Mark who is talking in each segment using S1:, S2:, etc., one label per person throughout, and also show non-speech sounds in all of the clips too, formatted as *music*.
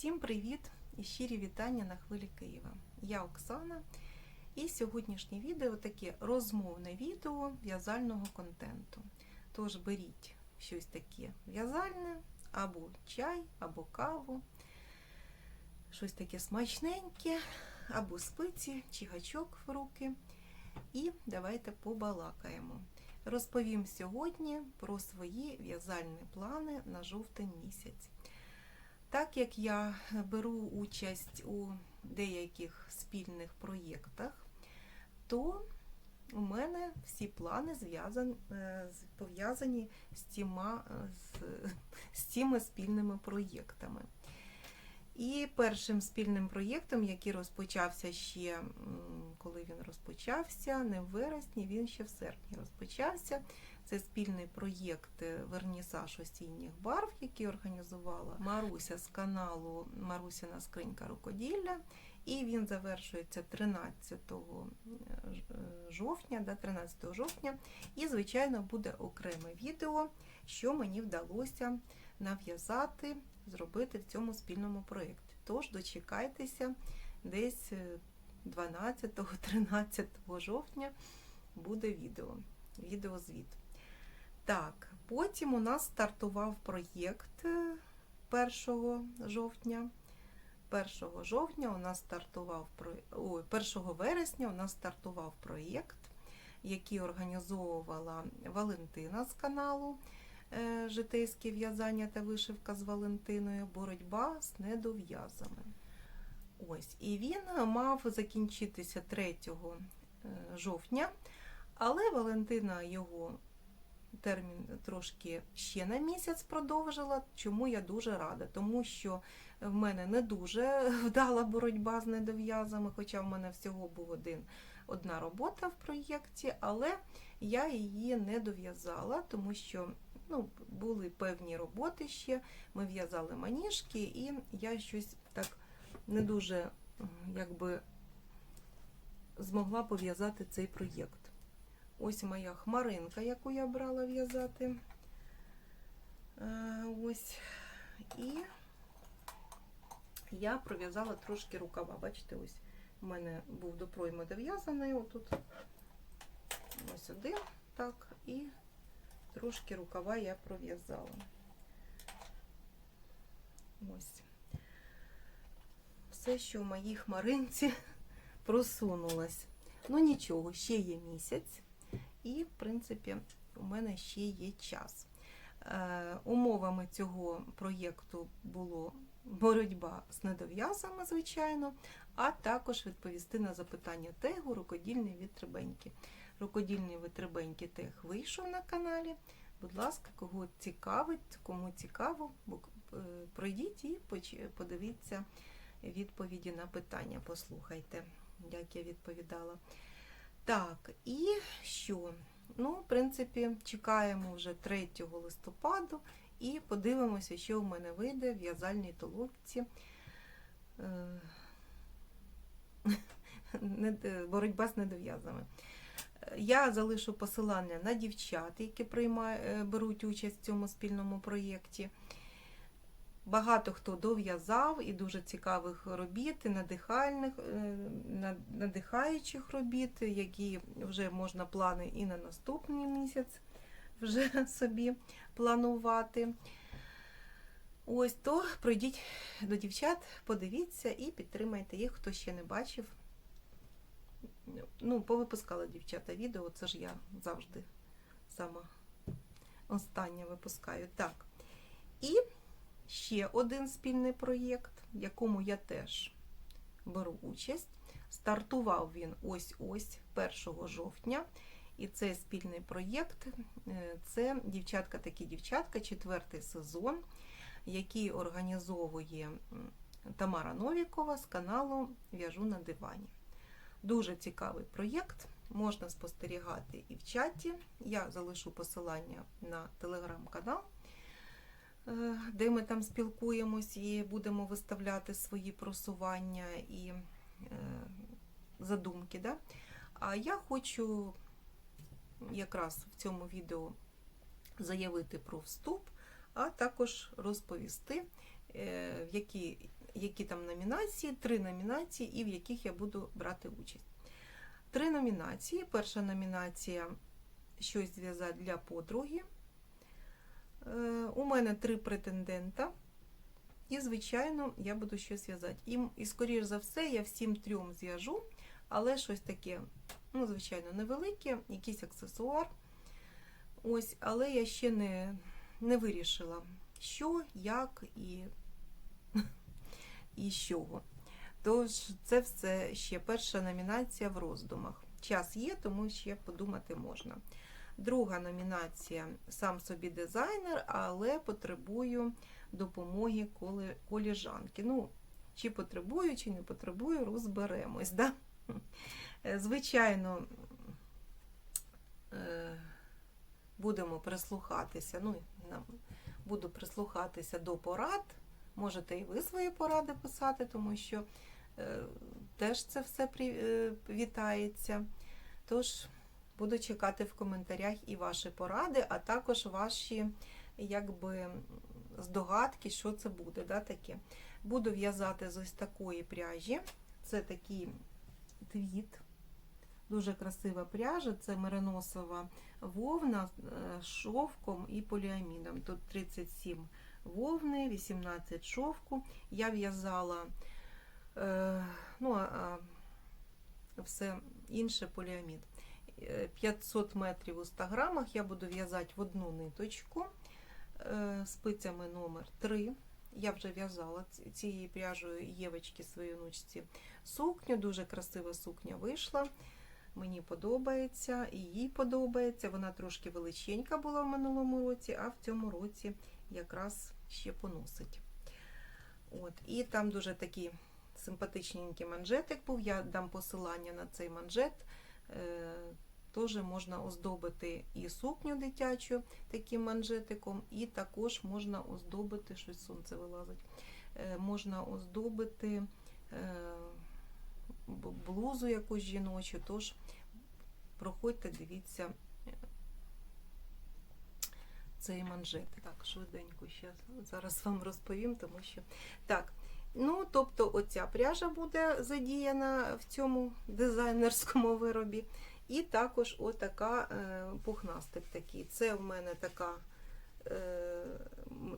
S1: Всім привіт і щирі вітання на хвилі Києва. Я Оксана, і сьогоднішнє відео таке розмовне відео в'язального контенту. Тож беріть щось таке в'язальне, або чай, або каву, щось таке смачненьке, або спиці чи гачок в руки. І давайте побалакаємо. Розповім сьогодні про свої в'язальні плани на жовтень місяць. Так як я беру участь у деяких спільних проєктах, то у мене всі плани е, пов'язані з, з, *laughs* з цими спільними проєктами. І першим спільним проєктом, який розпочався ще, коли він розпочався, не в вересні, він ще в серпні розпочався. Це спільний проєкт е, Вернісаж осінніх барв, який організувала Маруся з каналу Марусіна скринька рукоділля. І він завершується 13 е, жовтня, да, 13 жовтня. І, звичайно, буде окреме відео, що мені вдалося нав'язати, зробити в цьому спільному проєкті. Тож дочекайтеся десь е, 12-13 жовтня буде відео, відеозвіт. Так, потім у нас стартував проєкт е, 1 жовтня. 1 жовтня у нас стартував ой, 1 вересня у нас стартував проєкт, який організовувала Валентина з каналу е, Житейське в'язання та вишивка з Валентиною, боротьба з недов'язами. Ось, і він мав закінчитися 3 е, жовтня, але Валентина його термін трошки ще на місяць продовжила, чому я дуже рада, тому що в мене не дуже *laughs* вдала боротьба з недов'язами, хоча в мене всього був один, одна робота в проєкті, але я її не дов'язала, тому що ну, були певні роботи ще. Ми в'язали маніжки, і я щось так не дуже якби змогла пов'язати цей проєкт. Ось моя хмаринка, яку я брала в'язати. Е, Ось. І я пров'язала трошки рукава. Бачите, ось у мене був до пройми дов'язаний. Отут ось один, так, і трошки рукава я пров'язала. Ось. Все, що в моїй хмаринці *laughs* просунулось. Ну нічого, ще є місяць. І, в принципі, у мене ще є час. Е, умовами цього проєкту було боротьба з недов'язами, звичайно, а також відповісти на запитання тегу рукодільні вітребеньки. Рукодільний вітребеньки тег вийшов на каналі. Будь ласка, кого цікавить, кому цікаво, е, пройдіть і подивіться відповіді на питання. Послухайте, як я відповідала. Так, і що? Ну, в принципі, чекаємо вже 3 листопаду і подивимося, що в мене вийде в в'язальній толокці. *laughs* Е, Боротьба з недов'язами. Я залишу посилання на дівчат, які приймає, е, беруть участь в цьому спільному проєкті. Багато хто дов'язав і дуже цікавих робіт, і надихальних, е, надихаючих робіт, які вже можна плани і на наступний місяць вже *laughs* собі планувати. Ось то пройдіть до дівчат, подивіться і підтримайте їх, хто ще не бачив. Ну, повипускала дівчата відео, це ж я завжди сама остання випускаю. Так. І ще один спільний проєкт, в якому я теж беру участь. Стартував він ось-ось 1 жовтня. І цей спільний проєкт е, це дівчатка такі дівчатка, четвертий сезон, який організовує Тамара Новікова з каналу В'яжу на дивані. Дуже цікавий проєкт. Можна спостерігати і в чаті. Я залишу посилання на телеграм-канал, е, де ми там спілкуємось і будемо виставляти свої просування і е, задумки. Да? А я хочу якраз в цьому відео заявити про вступ, а також розповісти, е, в який які там номінації, три номінації, і в яких я буду брати участь. Три номінації. Перша номінація щось зв'язати для подруги. Е, У мене три претендента. І, звичайно, я буду щось в'язати. І, і, скоріш за все, я всім трьом зв'яжу, але щось таке, ну, звичайно, невелике, якийсь аксесуар. Ось, але я ще не, не вирішила, що, як і, і з. Тож, це все ще перша номінація в роздумах. Час є, тому ще подумати можна. Друга номінація сам собі дизайнер, але потребую допомоги коліжанки. Ну, чи потребую, чи не потребую, розберемось. Да? Е, Звичайно, е, будемо прислухатися. Ну, буду прислухатися до порад. Можете і ви свої поради писати, тому що е, теж це все е, вітається. Тож буду чекати в коментарях і ваші поради, а також ваші якби, здогадки, що це буде. Да, таке. Буду в'язати з ось такої пряжі. Це такий твіт. Дуже красива пряжа, це мериносова вовна з шовком і поліамідом. Тут 37 вовни, 18 шовку. Я в'язала е, ну, а, все інше поліамід. Е, 500 метрів у 100 грамах я буду в'язати в одну ниточку е, спицями номер 3. Я вже в'язала цією пряжею Євочки своїй внучці сукню. Дуже красива сукня вийшла. Мені подобається, і їй подобається. Вона трошки величенька була в минулому році, а в цьому році якраз ще поносить. От. І там дуже такий симпатичненький манжетик був. Я дам посилання на цей манжет. Е, Теж можна оздобити і сукню дитячу таким манжетиком, і також можна оздобити, щось сонце вилазить, е, можна оздобити е, блузу якусь жіночу. Тож проходьте, дивіться цей манжетик. Так, швиденько ще зараз вам розповім, тому що так. Ну, тобто, оця пряжа буде задіяна в цьому дизайнерському виробі. І також отака е, пухнастик такий. Це в мене така е,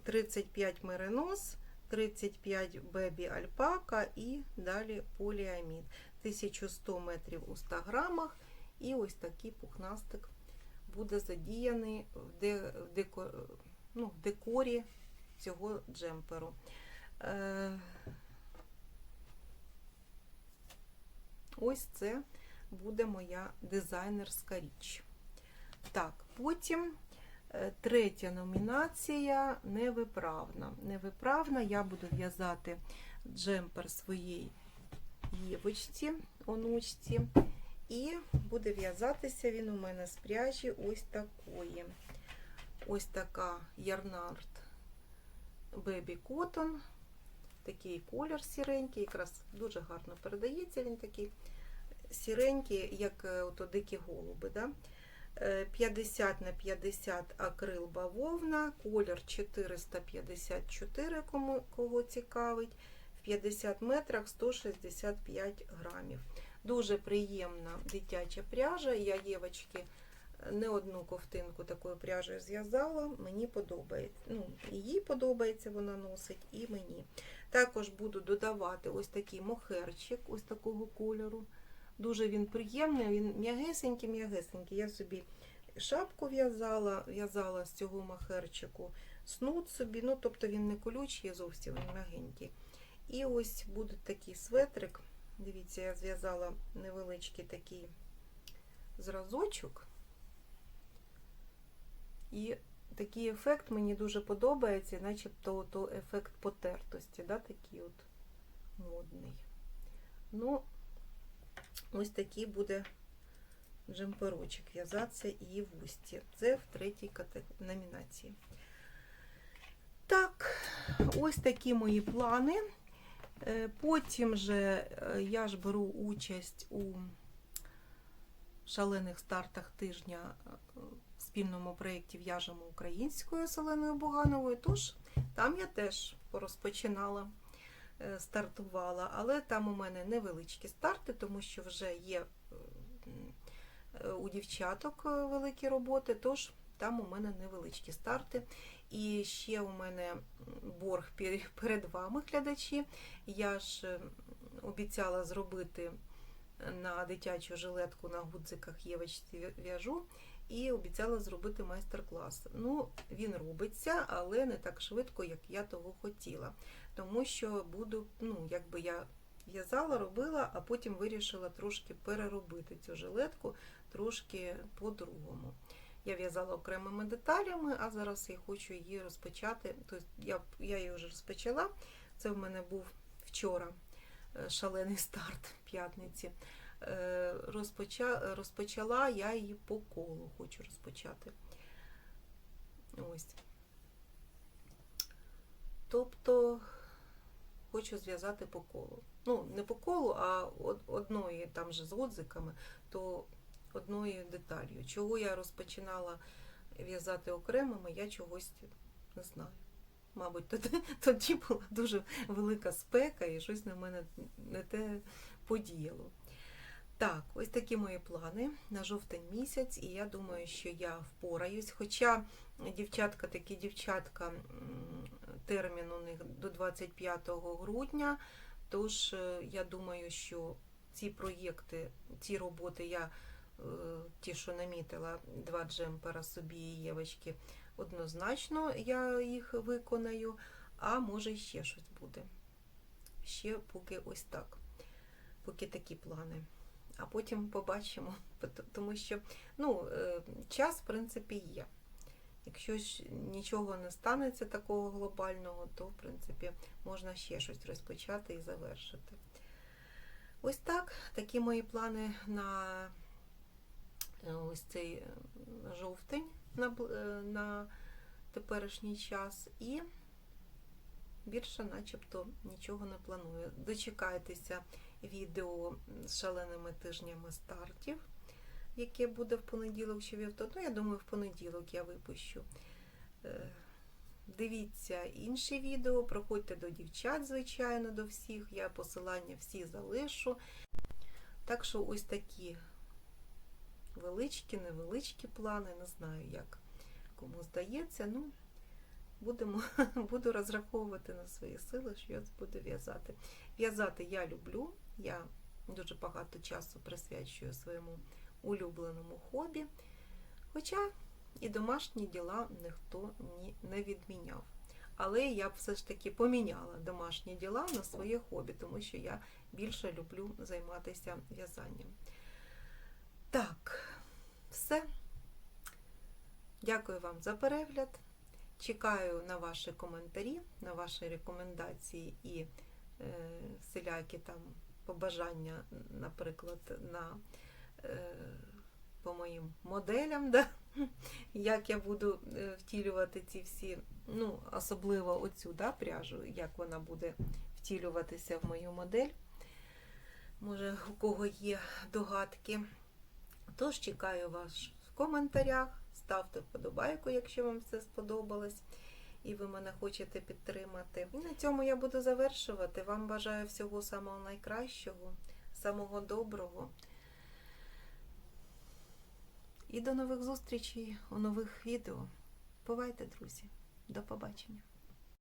S1: 35 меринос, 35 бебі альпака і далі поліамід. 1100 метрів у 100 грамах. І ось такий пухнастик буде задіяний в, де, в, деко, ну, в декорі цього джемперу. Е, ось це буде моя дизайнерська річ. Так, потім е, третя номінація невиправна. Невиправна я буду в'язати джемпер своїй Євочці, онучці. І буде в'язатися він у мене з пряжі ось такої. Ось така Ярнард Baby Cotton. Такий колір сіренький, якраз дуже гарно передається він такий сіренькі, як е, ото дикі голуби. Да? Е, 50 на 50 акрил бавовна, колір 454, кому кого цікавить, в 50 метрах 165 грамів. Дуже приємна дитяча пряжа. Я дівчатки не одну ковтинку такою пряжею зв'язала. Мені подобається. Ну, їй подобається, вона носить, і мені. Також буду додавати ось такий мохерчик, ось такого кольору. Дуже він приємний, він м'ягесенький, м'ягесенький. Я собі шапку в'язала, в'язала з цього махерчику, снуд собі, ну тобто він не колючий, зовсім він м'ягенький. І ось буде такий светрик. Дивіться, я зв'язала невеличкий такий зразочок. І такий ефект мені дуже подобається, начебто то ефект потертості, да, такий от модний. Ну, ось такий буде джемперочок в'язатися і в вусті. Це в третій номінації. Так, ось такі мої плани. Е, Потім же е, я ж беру участь у шалених стартах тижня е, в спільному проєкті В'яжемо українською Селеною Бугановою. Тож там я теж порозпочинала е, стартувала, але там у мене невеличкі старти, тому що вже є у дівчаток великі роботи, тож там у мене невеличкі старти. І ще у мене борг перед вами, глядачі. Я ж е, обіцяла зробити на дитячу жилетку на гудзиках Євочці в'яжу і обіцяла зробити майстер-клас. Ну, він робиться, але не так швидко, як я того хотіла. Тому що буду, ну, якби я в'язала, робила, а потім вирішила трошки переробити цю жилетку трошки по-другому. Я в'язала окремими деталями, а зараз я хочу її розпочати. Тобто я, я її вже розпочала. Це в мене був вчора е, шалений старт *laughs* п'ятниці. Е, Розпоча, розпочала я її по колу, хочу розпочати. Ось. Тобто хочу зв'язати по колу. Ну, не по колу, а одної там же з отзиками, то одною деталью. Чого я розпочинала в'язати окремими, я чогось не знаю. Мабуть, *laughs* тоді, була дуже велика спека і щось на мене не те подіяло. Так, ось такі мої плани на жовтень місяць, і я думаю, що я впораюсь. Хоча дівчатка, такі дівчатка, термін у них до 25 грудня. Тож е, я думаю, що ці проєкти, ці роботи я ті, що намітила, два джемпера собі і Євочки, однозначно я їх виконаю, а може ще щось буде. Ще поки ось так, поки такі плани. А потім побачимо, тому що ну, е, час, в принципі, є. Якщо ж нічого не станеться такого глобального, то в принципі можна ще щось розпочати і завершити. Ось так, такі мої плани на е, ось цей е, жовтень на, е, на теперішній час. І більше начебто нічого не планую. Дочекайтеся відео з шаленими тижнями стартів, яке буде в понеділок чи вівторок. Ну, я думаю, в понеділок я випущу. Е, Дивіться інші відео, проходьте до дівчат, звичайно, до всіх. Я посилання всі залишу. Так що ось такі величкі, невеличкі плани, не знаю, як кому здається. Ну, будемо, *laughs* буду розраховувати на свої сили, що я буду в'язати. В'язати я люблю, я дуже багато часу присвячую своєму улюбленому хобі. Хоча і домашні діла ніхто не відміняв. Але я б все ж таки поміняла домашні діла на своє хобі, тому що я більше люблю займатися в'язанням. Так. Дякую вам за перегляд. Чекаю на ваші коментарі, на ваші рекомендації і е, всілякі там побажання, наприклад, на, е, по моїм моделям, *laughs* да? як я буду е, втілювати ці всі, ну, особливо оцю да, пряжу, як вона буде втілюватися в мою модель. Може, у кого є догадки. Тож чекаю вас в коментарях. Ставте вподобайку, якщо вам це сподобалось і ви мене хочете підтримати. І на цьому я буду завершувати. Вам бажаю всього самого найкращого, самого доброго. І до нових зустрічей у нових відео. Бувайте, друзі. До побачення.